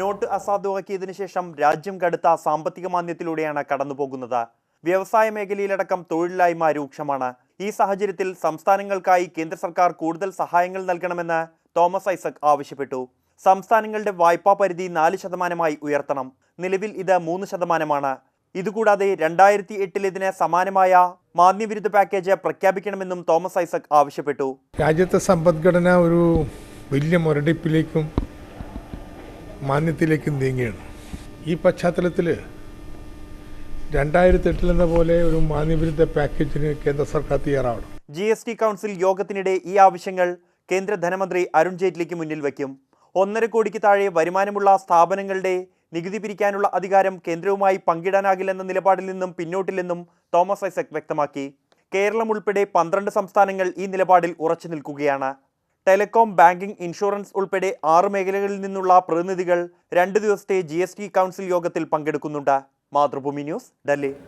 Not അസാധുവാക്കിയതിനു ശേഷം രാജ്യം കടുത്ത സാമ്പത്തിക മാന്ദ്യത്തിലൂടെയാണ് കടന്നുപോകുന്നത്. വ്യവസായ മേഖലയിലടക്കം തൊഴിലില്ലായ്മ രൂക്ഷമാണ്. ഈ സാഹചര്യത്തിൽ സംസ്ഥാനങ്ങൾക്കായി കേന്ദ്ര സർക്കാർ കൂടുതൽ സഹായങ്ങൾ നൽകണമെന്ന് തോമസ് ഐസക് ആവശ്യപ്പെട്ടു. സംസ്ഥാനങ്ങളുടെ വായ്പാ പരിധി നാല് ശതമാനമായി ഉയർത്തണം. നിലവിൽ ഇത് മൂന്ന് ശതമാനമാണ്. ഇതുകൂടാതെ രണ്ടായിരത്തി എട്ടിലിതിന് സമാനമായ മാന്യവിരുദ്ധ പാക്കേജ് പ്രഖ്യാപിക്കണമെന്നും തോമസ് ഐസക് ആവശ്യപ്പെട്ടു. രാജ്യത്തെ സമ്പദ്ഘടന ഒരു വലിയ മുരടിപ്പിലേക്കും മാന്യത്തിലേക്കും നീങ്ങിയാണ് ഈ പശ്ചാത്തലത്തിൽ രണ്ടായിരത്തി എട്ടിലെന്ന പോലെ ഒരു മാന്യവിരുദ്ധ പാക്കേജിന് കേന്ദ്ര സർക്കാർ തയ്യാറാവണം. ജി എസ് ടി കൗൺസിൽ യോഗത്തിനിടെ ഈ ആവശ്യങ്ങൾ കേന്ദ്ര ധനമന്ത്രി അരുൺ ജെയ്റ്റ്ലിക്ക് മുന്നിൽ വയ്ക്കും. ഒന്നര കോടിക്ക് താഴെ വരുമാനമുള്ള സ്ഥാപനങ്ങളുടെ നികുതി പിരിക്കാനുള്ള അധികാരം കേന്ദ്രവുമായി പങ്കിടാനാകില്ലെന്ന നിലപാടിൽ നിന്നും പിന്നോട്ടില്ലെന്നും തോമസ് ഐസക് വ്യക്തമാക്കി. കേരളം ഉൾപ്പെടെ പന്ത്രണ്ട് സംസ്ഥാനങ്ങൾ ഈ നിലപാടിൽ ഉറച്ചു നിൽക്കുകയാണ്. ടെലികോം ബാങ്കിംഗ് ഇൻഷുറൻസ് ഉൾപ്പെടെ ആറ് മേഖലകളിൽ നിന്നുള്ള പ്രതിനിധികൾ രണ്ട് ദിവസത്തെ ജി കൗൺസിൽ യോഗത്തിൽ പങ്കെടുക്കുന്നുണ്ട്. മാതൃഭൂമി ന്യൂസ് ഡൽഹി.